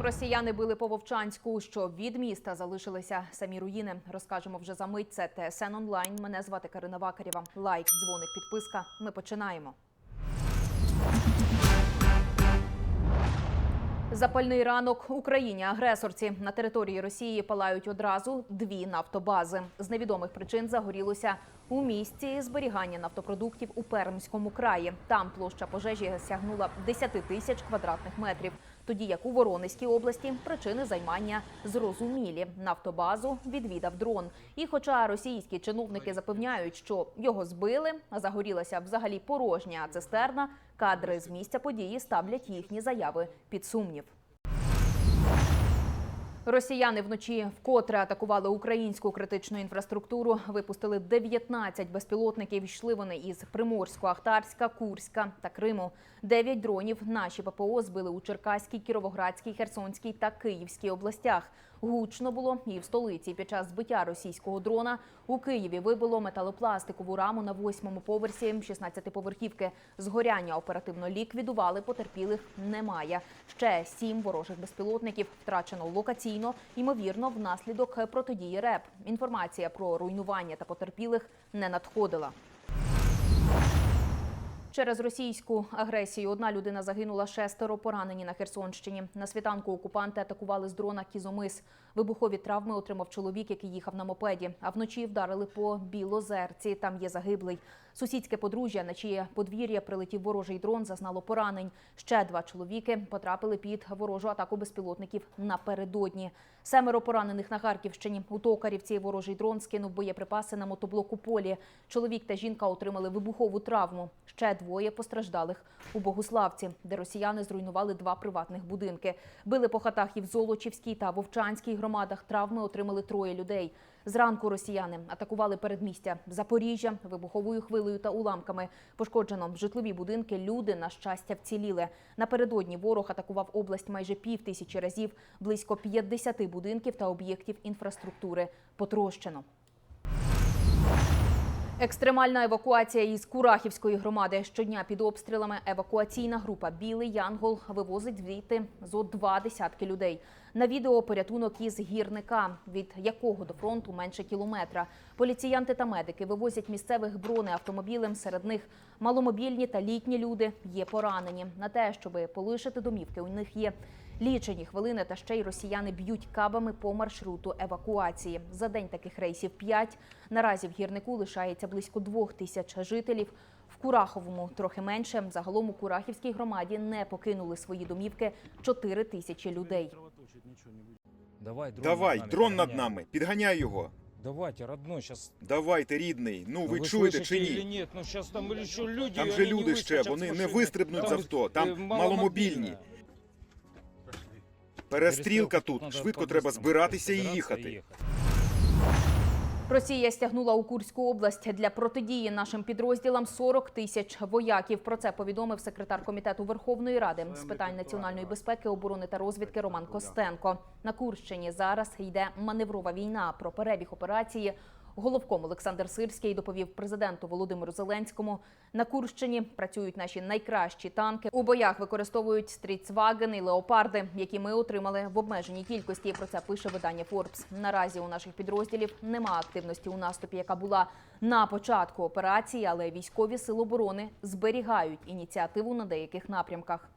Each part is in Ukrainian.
Чим росіяни били по Вовчанську, що від міста залишилися самі руїни. Розкажемо вже за мить. Це ТСН онлайн. Мене звати Карина Вакарєва. Лайк, дзвоник, підписка. Ми починаємо. Запальний ранок Україні агресорці на території Росії палають одразу дві нафтобази. З невідомих причин загорілося у місці зберігання нафтопродуктів у Пермському краї. Там площа пожежі сягнула 10 тисяч квадратних метрів. Тоді як у Воронезькій області причини займання зрозумілі. Нафтобазу відвідав дрон. І хоча російські чиновники запевняють, що його збили, а загорілася взагалі порожня цистерна, кадри з місця події ставлять їхні заяви під сумнів. Росіяни вночі вкотре атакували українську критичну інфраструктуру. Випустили 19 безпілотників. Йшли вони із Приморського, Ахтарська, Курська та Криму. Дев'ять дронів наші ППО збили у Черкаській, Кіровоградській, Херсонській та Київській областях. Гучно було і в столиці. Під час збиття російського дрона у Києві вибило металопластикову раму на восьмому поверсі 16-поверхівки. Згоряння оперативно ліквідували, потерпілих немає. Ще сім ворожих безпілотників втрачено локаційно, ймовірно, внаслідок протидії РЕП. Інформація про руйнування та потерпілих не надходила. Через російську агресію одна людина загинула, шестеро поранені на Херсонщині. На світанку окупанти атакували з дрона Кізомис. Вибухові травми отримав чоловік, який їхав на мопеді. А вночі вдарили по Білозерці. Там є загиблий. Сусідське подружжя, на чиє подвір'я прилетів ворожий дрон, зазнало поранень. Ще два чоловіки потрапили під ворожу атаку безпілотників напередодні. Семеро поранених на Харківщині. У Токарівці ворожий дрон скинув боєприпаси на мотоблоку полі. Чоловік та жінка отримали вибухову травму. Ще двоє постраждалих у Богуславці, де росіяни зруйнували два приватних будинки. Били по хатах і в Золочівській та Вовчанській громадах. Травми отримали троє людей. Зранку росіяни атакували передмістя Запоріжжя вибуховою хвилею та уламками. Пошкоджено житлові будинки. Люди на щастя вціліли. Напередодні ворог атакував область майже пів тисячі разів. Близько 50 будинків та об'єктів інфраструктури потрощено. Екстремальна евакуація із Курахівської громади. Щодня під обстрілами евакуаційна група Білий Янгол вивозить звідти зо два десятки людей. На відео порятунок із гірника, від якого до фронту менше кілометра. Поліціянти та медики вивозять місцевих бронеавтомобілем. Серед них маломобільні та літні люди є поранені. На те, щоб полишити домівки, у них є Лічені хвилини та ще й росіяни б'ють кабами по маршруту евакуації. За день таких рейсів п'ять. Наразі в гірнику лишається близько двох тисяч жителів. В Кураховому трохи менше. Загалом у Курахівській громаді не покинули свої домівки 4 тисячі людей. Давай, дрон Давай, над нами, дрон над подгоняй. нами, підганяй його. Давайте, родной, сейчас... Давайте, рідний. Ну, ви вы чуєте слышите чи или ні? нет? Ну, сейчас там еще люди, Там и же они не люди ще, выскочат вони с не машины. вистрибнуть з авто, там э, маломобільні. Перестрілка тут. Швидко треба збиратися і їхати. Росія стягнула у Курську область для протидії нашим підрозділам 40 тисяч вояків. Про це повідомив секретар комітету Верховної Ради з питань національної безпеки, оборони та розвідки Роман Костенко. На Курщині зараз йде маневрова війна. Про перебіг операції головком Олександр Сирський доповів президенту Володимиру Зеленському. На Курщині працюють наші найкращі танки. У боях використовують стрітсваген і леопарди, які ми отримали в обмеженій кількості. Про це пише видання Forbes. Наразі у наших підрозділів нема активності у наступі, яка була на початку операції, але військові сили оборони зберігають ініціативу на деяких напрямках.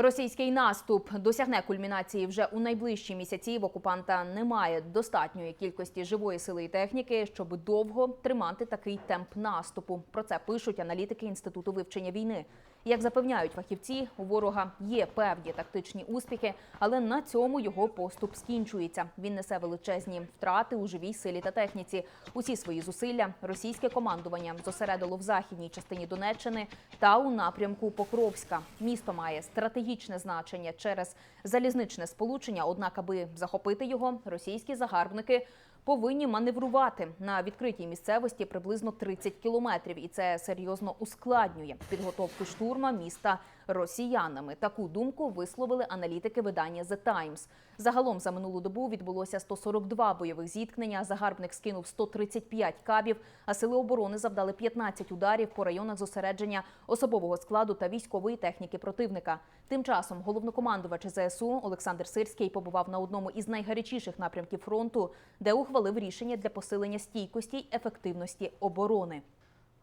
Російський наступ досягне кульмінації вже у найближчі місяці. В окупанта немає достатньої кількості живої сили і техніки, щоб довго тримати такий темп наступу. Про це пишуть аналітики інституту вивчення війни. Як запевняють фахівці, у ворога є певні тактичні успіхи, але на цьому його поступ скінчується. Він несе величезні втрати у живій силі та техніці. Усі свої зусилля російське командування зосередило в західній частині Донеччини та у напрямку Покровська. Місто має стратегічне значення через залізничне сполучення. Однак, аби захопити його, російські загарбники повинні маневрувати на відкритій місцевості приблизно 30 кілометрів, і це серйозно ускладнює підготовку штурма міста росіянами. Таку думку висловили аналітики видання The Times. Загалом за минулу добу відбулося 142 бойових зіткнення. Загарбник скинув 135 кабів, а сили оборони завдали 15 ударів по районах зосередження особового складу та військової техніки противника. Тим часом головнокомандувач ЗСУ Олександр Сирський побував на одному із найгарячіших напрямків фронту, де ухвалив рішення для посилення стійкості й ефективності оборони.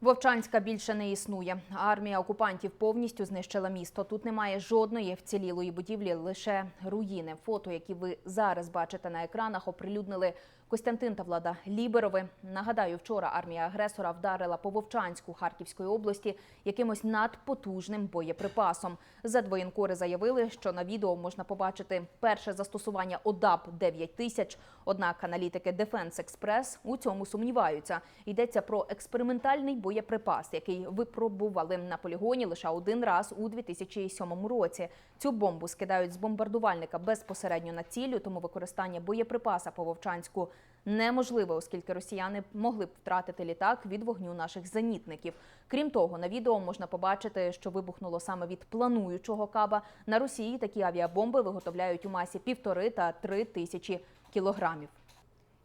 Вовчанська більше не існує. Армія окупантів повністю знищила місто. Тут немає жодної вцілілої будівлі, лише руїни. Фото, які ви зараз бачите на екранах, оприлюднили Костянтин та Влада Ліберови. Нагадаю, вчора армія агресора вдарила по Вовчанську Харківської області якимось надпотужним боєприпасом. Задвоєнкори заявили, що на відео можна побачити перше застосування ОДАП 9000. Однак аналітики Defense Express у цьому сумніваються. Йдеться про експериментальний боєприпас, який випробували на полігоні лише один раз у 2007 році. Цю бомбу скидають з бомбардувальника безпосередньо на цілю, тому використання боєприпаса по Вовчанську неможливе, оскільки росіяни могли б втратити літак від вогню наших зенітників. Крім того, на відео можна побачити, що вибухнуло саме від плануючого каба. На Росії такі авіабомби виготовляють у масі півтори та три тисячі кілограмів.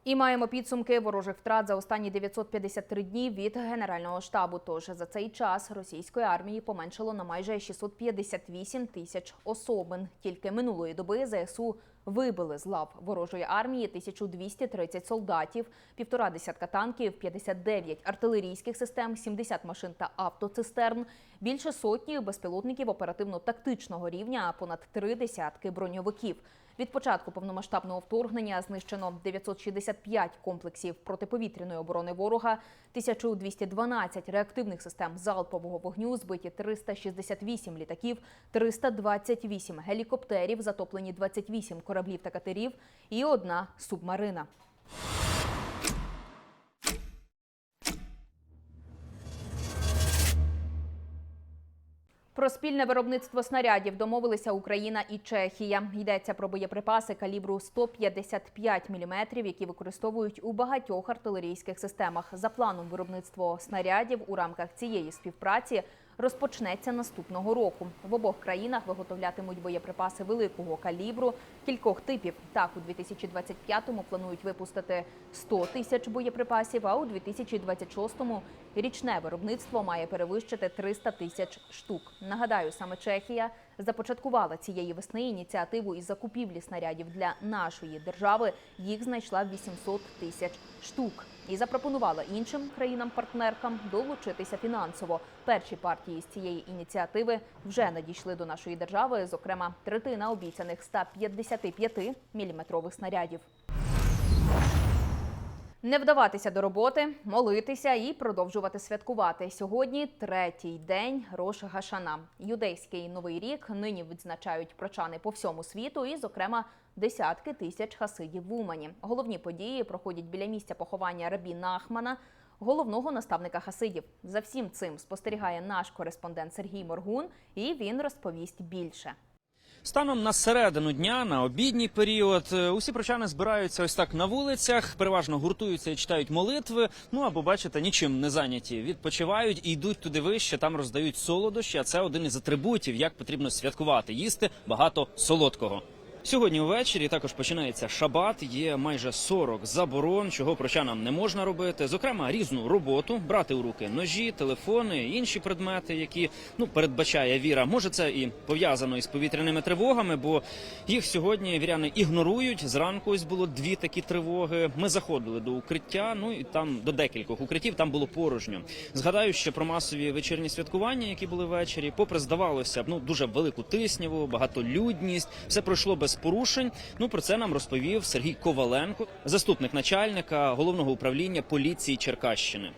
І маємо підсумки ворожих втрат за останні 953 дні від Генерального штабу. Тож за цей час російської армії поменшало на майже 658 тисяч особин. Тільки минулої доби ЗСУ вибили з лав ворожої армії 1230 солдатів, півтора десятка танків, 59 артилерійських систем, 70 машин та автоцистерн, більше сотні безпілотників оперативно-тактичного рівня, понад три десятки броньовиків. Від початку повномасштабного вторгнення знищено 965 комплексів протиповітряної оборони ворога, 1212 реактивних систем залпового вогню, збиті 368 літаків, 328 гелікоптерів, затоплені 28 кораблів та катерів і одна субмарина. Про спільне виробництво снарядів домовилися Україна і Чехія. Йдеться про боєприпаси калібру 155 мм, які використовують у багатьох артилерійських системах. За планом виробництво снарядів у рамках цієї співпраці розпочнеться наступного року. В обох країнах виготовлятимуть боєприпаси великого калібру кількох типів. Так, у 2025-му планують випустити 100 тисяч боєприпасів, а у 2026-му річне виробництво має перевищити 300 тисяч штук. Нагадаю, саме Чехія започаткувала цієї весни ініціативу із закупівлі снарядів для нашої держави. Їх знайшла 800 тисяч штук і запропонувала іншим країнам-партнеркам долучитися фінансово. Перші партії з цієї ініціативи вже надійшли до нашої держави, зокрема третина обіцяних 155 міліметрових снарядів. Не вдаватися до роботи, молитися і продовжувати святкувати. Сьогодні третій день Рош Гашана. Юдейський новий рік нині відзначають прочани по всьому світу, і, зокрема, десятки тисяч хасидів в Умані. Головні події проходять біля місця поховання рабі Нахмана, головного наставника хасидів. За всім цим спостерігає наш кореспондент Сергій Моргун, і він розповість більше. Станом на середину дня, на обідній період, е, усі прочани збираються ось так на вулицях, переважно гуртуються і читають молитви. Ну або бачите, нічим не зайняті. Відпочивають і йдуть туди вище. Там роздають солодощі. А це один із атрибутів, як потрібно святкувати, їсти багато солодкого. Сьогодні ввечері також починається шабат. Є майже 40 заборон, чого прочанам не можна робити. Зокрема, різну роботу, брати у руки ножі, телефони, інші предмети, які ну передбачає віра. Може, це і пов'язано із повітряними тривогами, бо їх сьогодні віряни ігнорують. Зранку ось було дві такі тривоги. Ми заходили до укриття. Ну і там до декількох укриттів там було порожньо. Згадаю ще про масові вечірні святкування, які були ввечері. Попри здавалося б, ну дуже велику тисняву, багатолюдність, все пройшло без порушень. Ну про це нам розповів Сергій Коваленко, заступник начальника головного управління поліції Черкащини.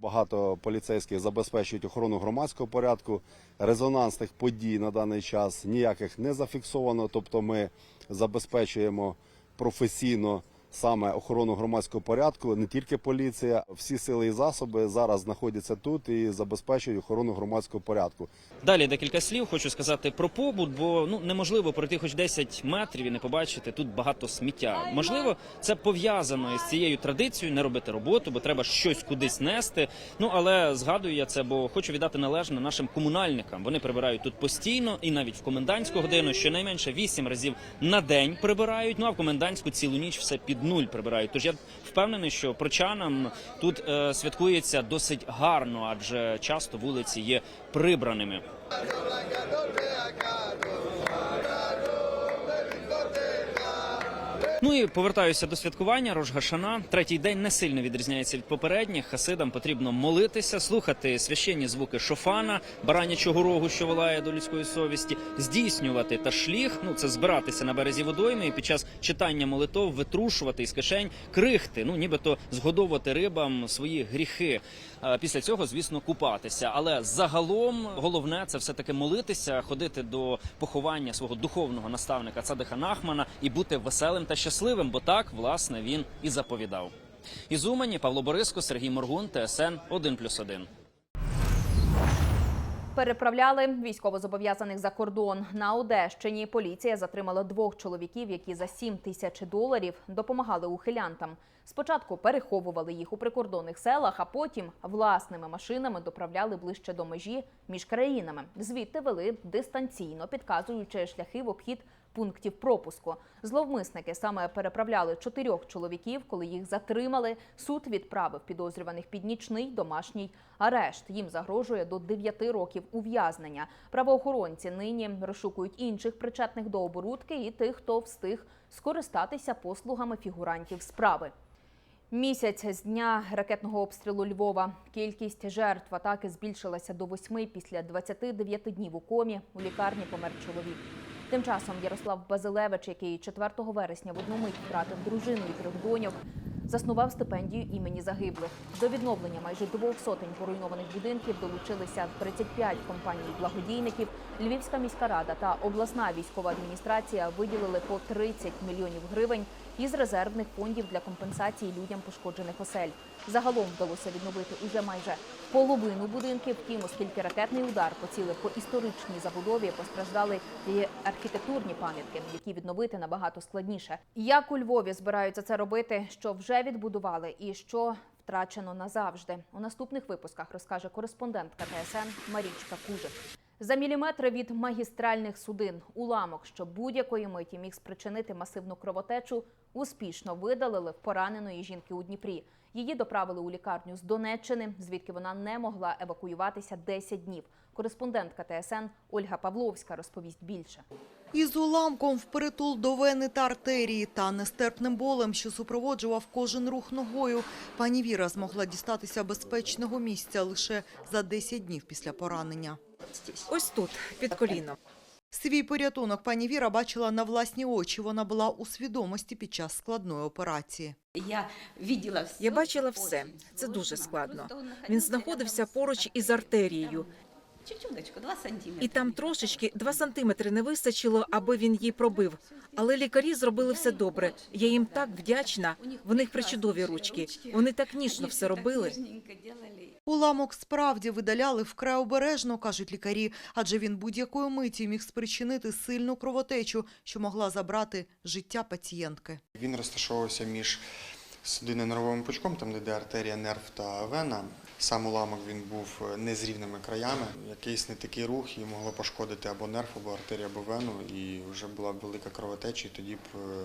Багато поліцейських забезпечують охорону громадського порядку. Резонансних подій на даний час ніяких не зафіксовано. Тобто, ми забезпечуємо професійно саме охорону громадського порядку, не тільки поліція, всі сили і засоби зараз знаходяться тут і забезпечують охорону громадського порядку. Далі декілька слів хочу сказати про побут, бо ну неможливо пройти хоч 10 метрів і не побачити тут багато сміття. Можливо, це пов'язано із цією традицією не робити роботу, бо треба щось кудись нести. Ну але згадую я це, бо хочу віддати належне нашим комунальникам. Вони прибирають тут постійно і навіть в комендантську годину щонайменше 8 разів на день прибирають. Ну а в комендантську цілу ніч все під нуль прибирають. Тож я впевнений, що прочанам тут е, святкується досить гарно, адже часто вулиці є прибраними. Ну і повертаюся до святкування Рожгашана. Третій день не сильно відрізняється від попередніх. Хасидам потрібно молитися, слухати священні звуки шофана, баранячого рогу, що волає до людської совісті, здійснювати ташліх. Ну це збиратися на березі водойми і під час читання молитов витрушувати із кишень крихти. Ну нібито згодовувати рибам свої гріхи. А Після цього, звісно, купатися. Але загалом головне це все таки молитися, ходити до поховання свого духовного наставника Цадиха Нахмана і бути веселим та щасливим, бо так власне він і заповідав. Із Умані Павло Бориско, Сергій Моргун, ТСН 1+,1. Переправляли військовозобов'язаних за кордон. На Одещині поліція затримала двох чоловіків, які за 7 тисяч доларів допомагали ухилянтам. Спочатку переховували їх у прикордонних селах, а потім власними машинами доправляли ближче до межі між країнами. Звідти вели дистанційно, підказуючи шляхи в обхід пунктів пропуску. Зловмисники саме переправляли чотирьох чоловіків. Коли їх затримали, суд відправив підозрюваних під нічний домашній арешт. Їм загрожує до 9 років ув'язнення. Правоохоронці нині розшукують інших причетних до оборудки і тих, хто встиг скористатися послугами фігурантів справи. Місяць з дня ракетного обстрілу Львова. Кількість жертв атаки збільшилася до восьми. Після 29 днів у комі у лікарні помер чоловік. Тим часом Ярослав Базилевич, який 4 вересня в одну мить втратив дружину і трьох доньок, заснував стипендію імені загиблих. До відновлення майже двох сотень поруйнованих будинків долучилися 35 компаній благодійників. Львівська міська рада та обласна військова адміністрація виділили по 30 мільйонів гривень із резервних фондів для компенсації людям пошкоджених осель. Загалом вдалося відновити уже майже половину будинків. Втім, оскільки ракетний удар поцілив по історичній забудові, постраждали і архітектурні пам'ятки, які відновити набагато складніше. Як у Львові збираються це робити, що вже відбудували, і що втрачено назавжди. У наступних випусках розкаже кореспондентка ТСН Марічка Кужик. За міліметри від магістральних судин уламок, що будь-якої миті міг спричинити масивну кровотечу, успішно видалили пораненої жінки у Дніпрі. Її доправили у лікарню з Донеччини, звідки вона не могла евакуюватися 10 днів. Кореспондентка ТСН Ольга Павловська розповість більше. Із уламком впритул до вени та артерії та нестерпним болем, що супроводжував кожен рух ногою, пані Віра змогла дістатися безпечного місця лише за 10 днів після поранення. Ось тут, під коліном. Свій порятунок пані Віра бачила на власні очі. Вона була у свідомості під час складної операції. Я бачила все. Це дуже складно. Він знаходився поруч із артерією, Чуть-чуточку, 2 сантиметра. і там трошечки 2 сантиметри не вистачило, аби він її пробив. Але лікарі зробили все добре. Я їм так вдячна. В них причудові ручки. Вони так ніжно все робили. Уламок справді видаляли вкрай обережно, кажуть лікарі, адже він будь-якої миті міг спричинити сильну кровотечу, що могла забрати життя пацієнтки. Він розташовувався між судинно-нервовим пучком, там де артерія, нерв та вена. Сам уламок він був не з рівними краями. Якийсь не такий рух і могло пошкодити або нерв, або артерію, або вену, і вже була б велика кровотеча, і тоді б е,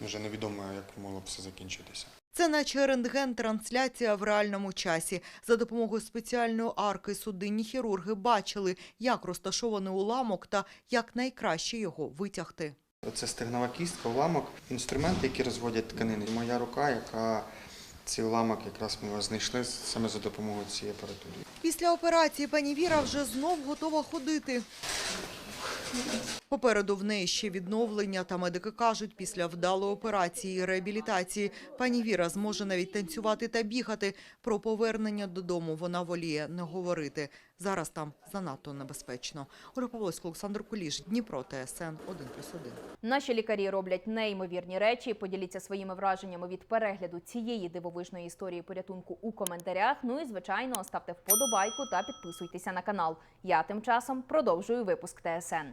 вже невідомо, як могло б все закінчитися. Це наче рентген-трансляція в реальному часі. За допомогою спеціальної арки судинні хірурги бачили, як розташований уламок та як найкраще його витягти. Це стегнова кістка, уламок, інструменти, які розводять тканини. Моя рука, яка цей уламок якраз ми знайшли саме за допомогою цієї апаратури. Після операції пані Віра вже знов готова ходити. Попереду в неї ще відновлення, та медики кажуть, після вдалої операції і реабілітації пані Віра зможе навіть танцювати та бігати. Про повернення додому вона воліє не говорити. Зараз там занадто небезпечно. Ольга Павловська, Олександр Куліш, Дніпро, ТСН 1+,1. Наші лікарі роблять неймовірні речі. Поділіться своїми враженнями від перегляду цієї дивовижної історії порятунку у коментарях. Ну і звичайно, ставте вподобайку та підписуйтеся на канал. Я тим часом продовжую випуск ТСН.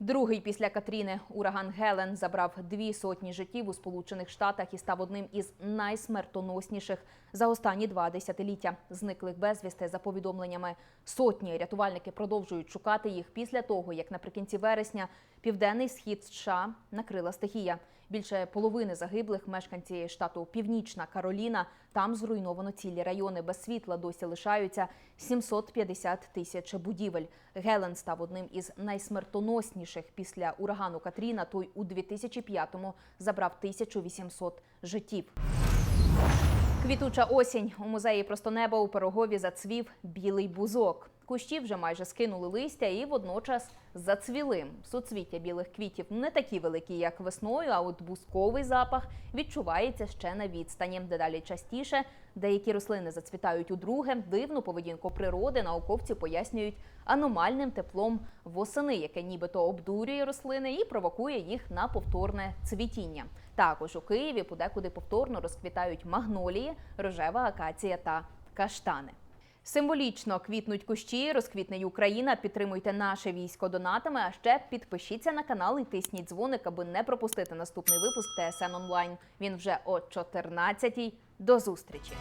Другий після Катріни ураган Гелен забрав дві сотні життів у Сполучених Штатах і став одним із найсмертоносніших за останні два десятиліття. Зниклих безвісти за повідомленнями сотні рятувальники продовжують шукати їх після того, як наприкінці вересня південний схід США накрила стихія. Більше половини загиблих мешканці штату Північна Кароліна. Там зруйновано цілі райони. Без світла досі лишаються 750 тисяч будівель. Гелен став одним із найсмертоносніших після урагану Катріна. Той у 2005-му забрав 1800 життів. Квітуча осінь у музеї просто неба у Пирогові зацвів білий бузок. Кущі вже майже скинули листя і водночас зацвіли. Суцвіття білих квітів не такі великі, як весною, а от бузковий запах відчувається ще на відстані. Дедалі частіше деякі рослини зацвітають удруге. Дивну поведінку природи науковці пояснюють аномальним теплом восени, яке нібито обдурює рослини і провокує їх на повторне цвітіння. Також у Києві подекуди повторно розквітають магнолії, рожева акація та каштани. Символічно квітнуть кущі, розквітне Україна. Підтримуйте наше військо донатами. А ще підпишіться на канал і тисніть дзвоник, аби не пропустити наступний випуск ТСН онлайн. Він вже о 14-й. До зустрічі.